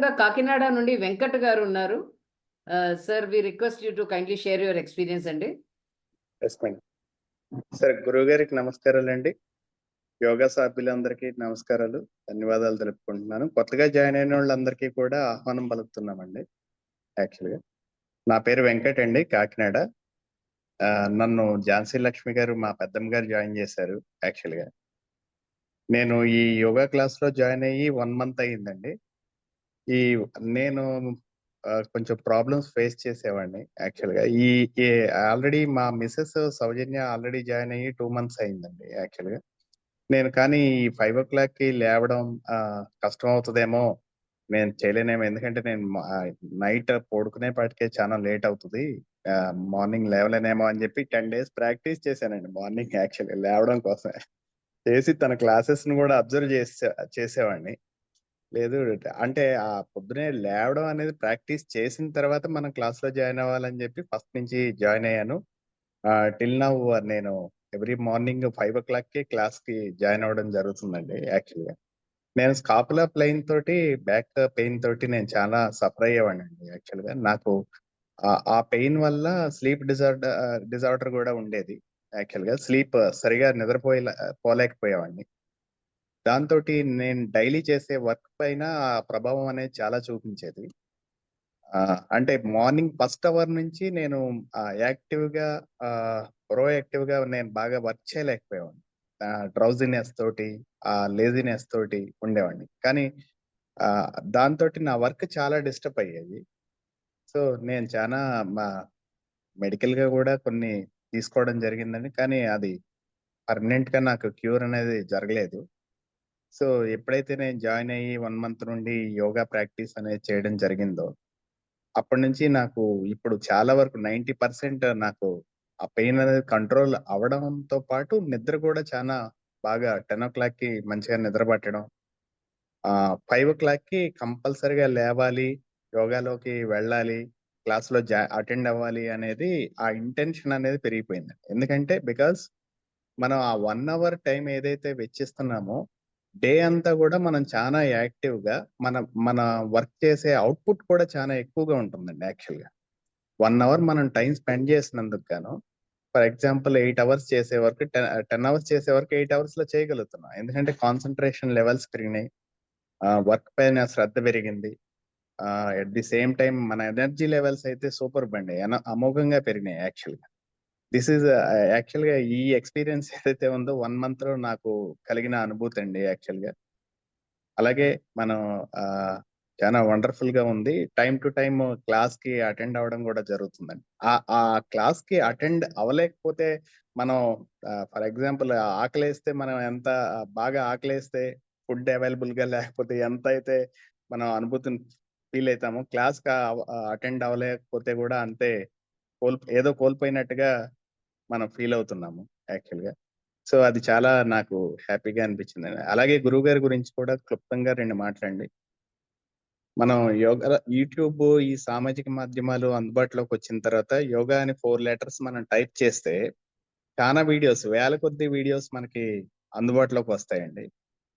అదేవిధంగా కాకినాడ నుండి వెంకట్ గారు ఉన్నారు. Sir we request you to kindly share your experience అండి. సార్ గురువు గారికి నమస్కారాలు అండి యోగా సభ్యులందరికీ నమస్కారాలు. ధన్యవాదాలు తెలుపుకుంటున్నాను. కొత్తగా జాయిన్ అయిన వాళ్ళందరికీ కూడా ఆహ్వానం పలుకుతున్నామండి యాక్చువల్‌గా. నా పేరు వెంకట్ అండి కాకినాడ. నన్ను ఝాన్సీ లక్ష్మి గారు మా పెద్దమ్మ గారు జాయిన్ చేశారు యాక్చువల్‌గా. నేను ఈ యోగా క్లాస్‌లో జాయిన్ అయ్యి వన్ మంత్ అయిందండి. ఈ నేను కొంచెం ప్రాబ్లమ్స్ ఫేస్ చేసేవాడిని యాక్చువల్‌గా. ఈ ఈ ఆల్రెడీ మా మిస్సెస్ సౌజన్య ఆల్రెడీ జాయిన్ అయ్యి టూ మంత్స్ అయిందండి యాక్చువల్‌గా. నేను కానీ ఈ 5:00కి లేవడం కష్టం అవుతుందేమో నేను చేయలేనేమో ఎందుకంటే నేను నైట్ పడుకునే పాటికే చాలా లేట్ అవుతుంది మార్నింగ్ లేవలేనేమో అని చెప్పి 10 డేస్ ప్రాక్టీస్ చేశానండి మార్నింగ్ యాక్చువల్లీ లేవడం కోసమే. చేసి తన క్లాసెస్‌ని కూడా అబ్జర్వ్ చేసే చేసేవాడిని. లేదు అంటే ఆ పొద్దున్నే లేవడం అనేది ప్రాక్టీస్ చేసిన తర్వాత మనం క్లాస్‌లో జాయిన్ అవ్వాలని చెప్పి ఫస్ట్ నుంచి జాయిన్ అయ్యాను. ఆహ్, టిల్ నౌ నేను ఎవ్రీ మార్నింగ్ 5:00కి క్లాస్‌కి జాయిన్ అవ్వడం జరుగుతుందండి యాక్చువల్‌గా. నేను స్కాపులా ప్లెయిన్ తోటి బ్యాక్ పెయిన్ తోటి నేను చాలా సఫర్ అయ్యేవాడినండి యాక్చువల్‌గా. నాకు ఆహ్, ఆ పెయిన్ వల్ల స్లీప్ డిజార్డర్ డిజార్డర్ కూడా ఉండేది యాక్చువల్‌గా. స్లీప్ సరిగా నిద్రపోయేలా పోలేకపోయేవాడిని. దాంతోటి నేను డైలీ చేసే వర్క్ పైన ఆ ప్రభావం అనేది చాలా చూపించేది. అంటే మార్నింగ్ ఫస్ట్ అవర్ నుంచి నేను యాక్టివ్‌గా ఆహ్, నేను బాగా వర్క్ చేయలేకపోయేవాడిని. డ్రౌజినెస్ తోటి, ఆ లేజినెస్ తోటి ఉండేవాడిని. కానీ దాంతో దాంతోటి నా వర్క్ చాలా డిస్టర్బ్ అయ్యేది. సో, నేను చాలా మా మెడికల్‌గా కూడా కొన్ని తీసుకోవడం జరిగిందండి. కానీ అది పర్మనెంట్‌గా నాకు క్యూర్ అనేది జరగలేదు. సో, ఎప్పుడైతే నేను జాయిన్ అయ్యి వన్ మంత్ నుండి యోగా ప్రాక్టీస్ అనేది చేయడం జరిగిందో, అప్పటినుంచి నాకు ఇప్పుడు చాలా వరకు 90% నాకు ఆ పెయిన్ అనేది కంట్రోల్ అవ్వడంతో పాటు నిద్ర కూడా చాలా బాగా 10:00కి మంచిగా నిద్ర పట్టడం. ఫైవ్ ఓ క్లాక్కి కంపల్సరిగా లేవాలి, యోగాలోకి వెళ్ళాలి, క్లాస్‌లో జా అటెండ్ అవ్వాలి అనేది ఆ ఇంటెన్షన్ అనేది పెరిగిపోయింది. ఎందుకంటే బికాస్ మనం ఆ వన్ అవర్ టైం ఏదైతే వెచ్చిస్తున్నామో, డే అంతా కూడా మనం చానా యాక్టివ్‌గా మన మన వర్క్ చేసే అవుట్‌పుట్ కూడా చాలా ఎక్కువగా ఉంటుందండి యాక్చువల్గా వన్ అవర్ మనం టైం స్పెండ్ చేసినందుకు గాను ఫర్ ఎగ్జాంపుల్ ఎయిట్ అవర్స్ చేసే వర్క్ టెన్ టెన్ అవర్స్ చేసే వర్క్ 8 అవర్స్‌లో చేయగలుగుతున్నాం. ఎందుకంటే కాన్సన్ట్రేషన్ లెవెల్స్ పెరిగినాయి. వర్క్ పైన శ్రద్ధ పెరిగింది. Ah, at the same time మన ఎనర్జీ లెవెల్స్ అయితే సూపర్ బండి అమోఘంగా పెరిగినాయి యాక్చువల్‌గా. దిస్ ఈస్ యాక్చువల్గా ఈ ఎక్స్‌పీరియన్స్ ఏదైతే ఉందో వన్ మంత్లో నాకు కలిగిన అనుభూతి అండి యాక్చువల్గా అలాగే మనం చాలా చానా వండర్‌ఫుల్‌గా ఉంది. టైం టు టైమ్ క్లాస్‌కి అటెండ్ అవ్వడం కూడా జరుగుతుందండి. ఆ ఆ క్లాస్‌కి అటెండ్ అవ్వలేకపోతే మనం ఫర్ ఎగ్జాంపుల్ ఆకలేస్తే మనం ఎంత బాగా ఆకలేస్తే ఫుడ్ అవైలబుల్గా లేకపోతే ఎంత అయితే మనం అనుభూతిని ఫీల్ అవుతామో క్లాస్‌కి అటెండ్ అవ్వలేకపోతే కూడా అంతే కోల్ ఏదో కోల్పోయినట్టుగా మనం ఫీల్ అవుతున్నాము యాక్చువల్‌గా. సో, అది చాలా నాకు హ్యాపీగా అనిపించింది అలాగే గురువు గారి గురించి కూడా క్లుప్తంగా రెండు మాట్లాడండి మనం యోగా యూట్యూబ్ ఈ సామాజిక మాధ్యమాలు అందుబాటులోకి వచ్చిన తర్వాత యోగా అని ఫోర్ లెటర్స్ మనం టైప్ చేస్తే చాలా వీడియోస్ వేల కొద్ది వీడియోస్ మనకి అందుబాటులోకి వస్తాయండి.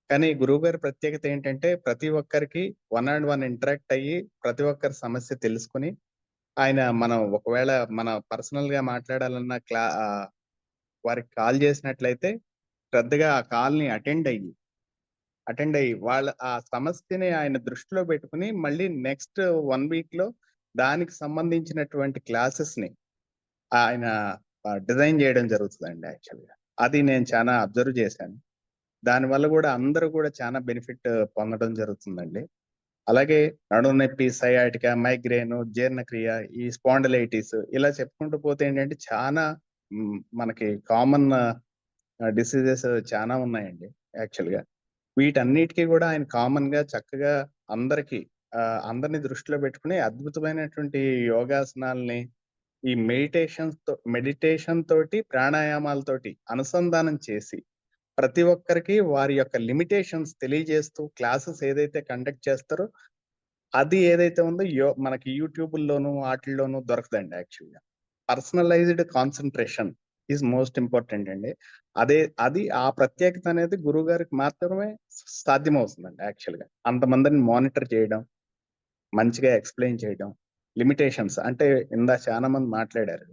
కానీ గురువుగారి ప్రత్యేకత ఏంటంటే ప్రతి ఒక్కరికి వన్ అండ్ వన్ ఇంటరాక్ట్ అయ్యి ప్రతి ఒక్కరి సమస్య తెలుసుకొని, ఆయన మనం ఒకవేళ మన పర్సనల్గా మాట్లాడాలన్న క్లా వారికి కాల్ చేసినట్లయితే శ్రద్ధగా ఆ కాల్‌ని అటెండ్ అయ్యి అటెండ్ అయ్యి వాళ్ళ ఆ సమస్యని ఆయన దృష్టిలో పెట్టుకుని మళ్ళీ నెక్స్ట్ 1 వీక్‌లో దానికి సంబంధించినటువంటి క్లాసెస్‌ని ఆయన డిజైన్ చేయడం జరుగుతుందండి యాక్చువల్‌గా. అది నేను చాలా అబ్జర్వ్ చేశాను. దానివల్ల కూడా అందరూ కూడా చాలా బెనిఫిట్ పొందడం జరుగుతుందండి. అలాగే నడుము నొప్పి, సయాటికా, మైగ్రేన్, జీర్ణక్రియ, ఈ స్పాండిలైటిస్ ఇలా చెప్పుకుంటూ పోతే ఏంటంటే చాలా మనకి కామన్ డిసీజెస్ చాలా ఉన్నాయండి యాక్చువల్‌గా. వీటన్నిటికి కూడా ఆయన కామన్‌గా చక్కగా అందరికి అందరిని దృష్టిలో పెట్టుకుని అద్భుతమైనటువంటి యోగాసనాల్ని ఈ మెడిటేషన్స్‌తో మెడిటేషన్ తోటి, ప్రాణాయామాలతోటి అనుసంధానం చేసి ప్రతి ఒక్కరికి వారి యొక్క లిమిటేషన్స్ తెలియజేస్తూ క్లాసెస్ ఏదైతే కండక్ట్ చేస్తారో అది ఏదైతే ఉందో యో మనకి యూట్యూబ్లోను వాటిల్లోనూ దొరకదండి యాక్చువల్‌గా. Personalised concentration is most important అండి. అదే అది ఆ ప్రత్యేకత అనేది గురువుగారికి మాత్రమే సాధ్యమవుతుందండి యాక్చువల్‌గా. అంతమందిని మానిటర్ చేయడం, మంచిగా ఎక్స్ప్లెయిన్ చేయడం లిమిటేషన్స్ అంటే ఇందా చాలా మంది మాట్లాడారు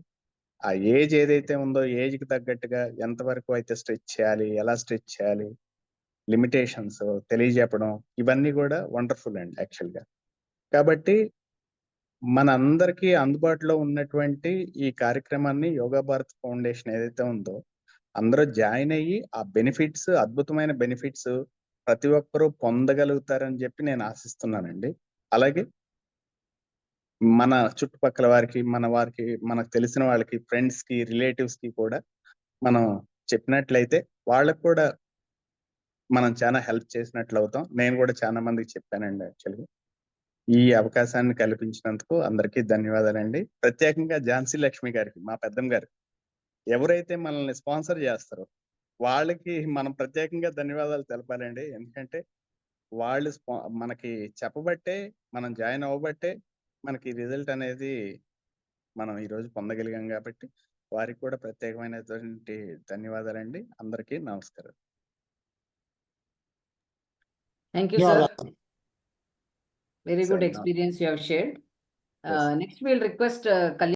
ఆ ఏజ్ ఏదైతే ఉందో ఏజ్కి తగ్గట్టుగా ఎంతవరకు అయితే స్ట్రెచ్ చేయాలి ఎలా స్ట్రెచ్ చేయాలి లిమిటేషన్స్ తెలియజెప్పడం ఇవన్నీ కూడా వండర్ఫుల్ అండి యాక్చువల్గా కాబట్టి మన అందరికీ అందుబాటులో ఉన్నటువంటి ఈ కార్యక్రమాన్ని యోగా భారత్ ఫౌండేషన్ ఏదైతే ఉందో అందరూ జాయిన్ అయ్యి ఆ బెనిఫిట్స్ అద్భుతమైన బెనిఫిట్స్ ప్రతి ఒక్కరూ పొందగలుగుతారని చెప్పి నేను ఆశిస్తున్నానండి. అలాగే మన చుట్టుపక్కల వారికి మన వారికి మనకు తెలిసిన వాళ్ళకి ఫ్రెండ్స్కి రిలేటివ్స్కి కూడా మనం చెప్పినట్లయితే వాళ్ళకు కూడా మనం చాలా హెల్ప్ చేసినట్లు అవుతాం. నేను కూడా చాలా మందికి చెప్పానండి యాక్చువల్గా ఈ అవకాశాన్ని కల్పించినందుకు అందరికీ ధన్యవాదాలండి. ప్రత్యేకంగా ఝాన్సీ లక్ష్మి గారికి మా పెద్దమ్మ గారు. ఎవరైతే మనల్ని స్పాన్సర్ చేస్తారో వాళ్ళకి మనం ప్రత్యేకంగా ధన్యవాదాలు తెలపాలండి. ఎందుకంటే వాళ్ళు స్పా- మనకి చెప్పబట్టే మనం జాయిన్ అవ్వబట్టే మనకి రిజల్ట్ అనేది మనం ఈ రోజు పొందగలిగాం కాబట్టి వారికి కూడా ప్రత్యేకమైనటువంటి ధన్యవాదాలండి అందరికీ నమస్కారం you, Yeah, sir. Very good Sir, now- experience you have shared.